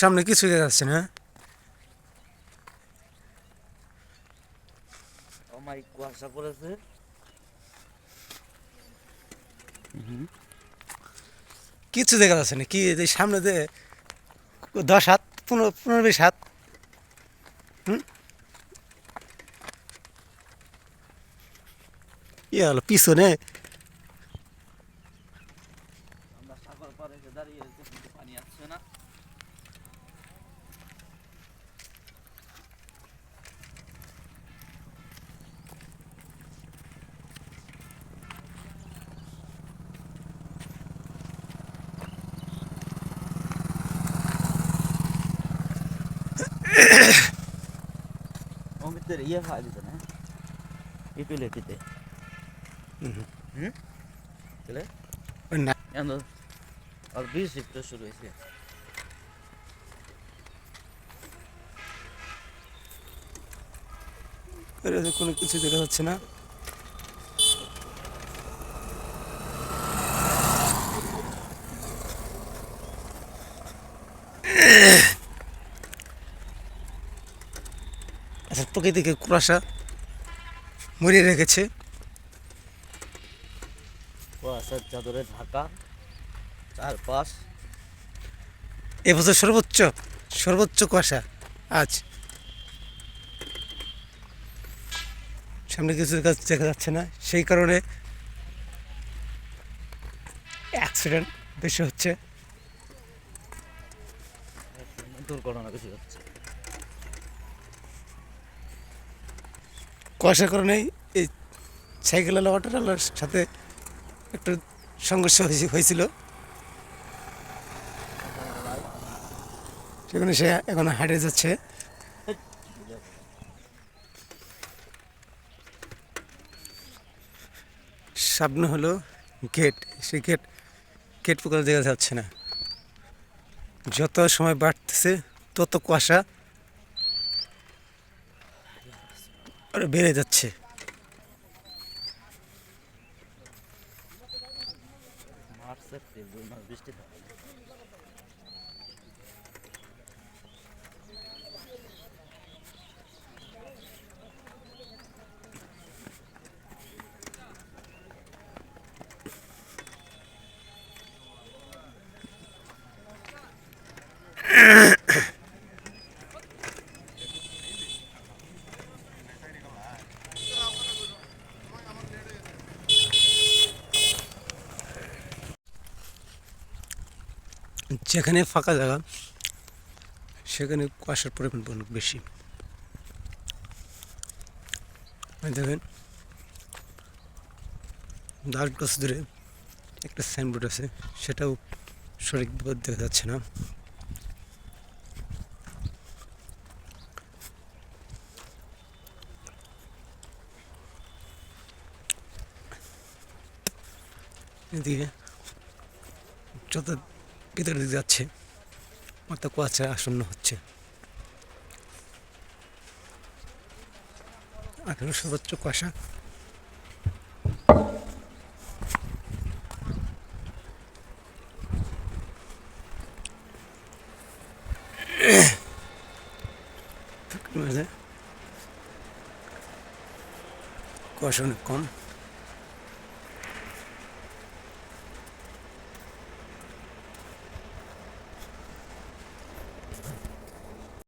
সামনে কিছু দেখা যাচ্ছে না। কুয়াশা পড়েছে কিছু দেখা যাচ্ছে না কি এই সামনে যে দশ হাত পনেরো পনেরো বিশ হাত। হুম। ইয়ে হলো পিছনে। আমরা সাগর পাড়ে দাঁড়িয়ে পানি আসছে না। অমিতের ইয়ে খাওয়া দিতে না পিপিল এটিতে হুম। ওই না আর বিশ শিফট শুরু হয়েছে কোনো কিছু দেখা যাচ্ছে না আচ্ছা প্রকৃতিকে কুয়াশা মরিয়ে রেখেছে। কুয়াশার চাদরে ঢাকা চারপাশ। এবছর সর্বোচ্চ সর্বোচ্চ কুয়াশা আজ। সামনে কিছু দেখা- দেখা যাচ্ছে না সেই কারণে অ্যাক্সিডেন্ট বেশি হচ্ছে। দুর্ঘটনা বেশি হচ্ছে। কুয়াশার কারণেই এই সাইকেলওয়ালা অটোওয়ালার সাথে একটু সংঘর্ষ হয়েছে- হয়েছিল। সেখানে সে এখন হাঁটে যাচ্ছে। সামনে হলো গেট, সেই গেট গেট প্রকার দেখা যাচ্ছে না। যত সময় বাড়তেছে, তত কুয়াশা। আরও বেড়ে যাচ্ছে। মার্চ এপ্রিল দুই মাস বৃষ্টি যেখানে ফাঁকা জায়গা, সেখানে কুয়াশার পরিমাণ অনেক বেশি। দেখেন দাস গাছ ধরে একটা সাইনবোর্ড আছে, সেটাও সঠিকভাবে দেখা যাচ্ছে না। এদিকে যত ভিতরের দিকে যাচ্ছে। অত কুয়াশা আসন্ন হচ্ছে। এখনও সর্বোচ্চ কুয়াশা। কুয়াশা অনেক কম।